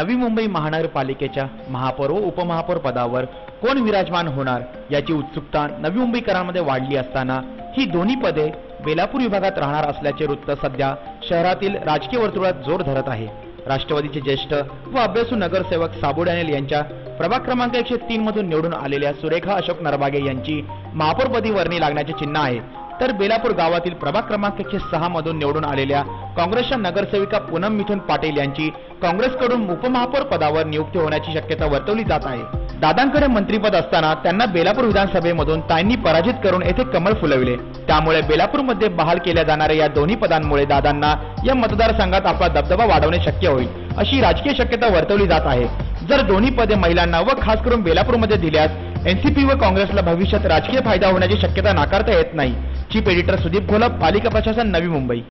नवी मुंबई महानगरपालिकेच्या महापौर व उपमहापौर पदावर कोण विराजमान होणार याची उत्सुकता नवी मुंबईकरांमध्ये वाढली असताना ही दोन्ही पदे बेलापूर विभागात राहणार असल्याचे वृत्त सध्या शहरातील राजकीय वर्तुळात जोर धरत आहे. राष्ट्रवादीचे ज्येष्ठ व अभ्यासू नगरसेवक साबू अनिल यांच्या प्रभाग क्रमांक एकशे तीन मधून निवडून आलेल्या सुरेखा अशोक नरबागे यांची महापौरपदी वर्णी लागण्याचे चिन्ह आहे. तर बेलापूर गावातील प्रभाग क्रमांक एकशे सहा मधून निवडून आलेल्या काँग्रेसच्या नगरसेविका पूनम मिथुन पाटील यांची काँग्रेसकडून उपमहापौर पदावर नियुक्ती होण्याची शक्यता वर्तवली जात आहे. दादांकडे मंत्रीपद असताना त्यांना बेलापूर विधानसभेमधून ताईंनी पराजित करून येथे कमळ फुलविले. त्यामुळे बेलापूरमध्ये बहाल केल्या जाणाऱ्या या दोन्ही पदांमुळे दादांना या मतदारसंघात आपला दबदबा वाढवणे शक्य होईल अशी राजकीय शक्यता वर्तवली जात आहे. जर दोन्ही पदे महिलांना व खास करून बेलापूरमध्ये दिल्यास एनसीपी व काँग्रेसला भविष्यात राजकीय फायदा होण्याची शक्यता नाकारता येत नाही. चीफ एडिटर सुदीप घोलप पालिका प्रशासन नवी मुंबई.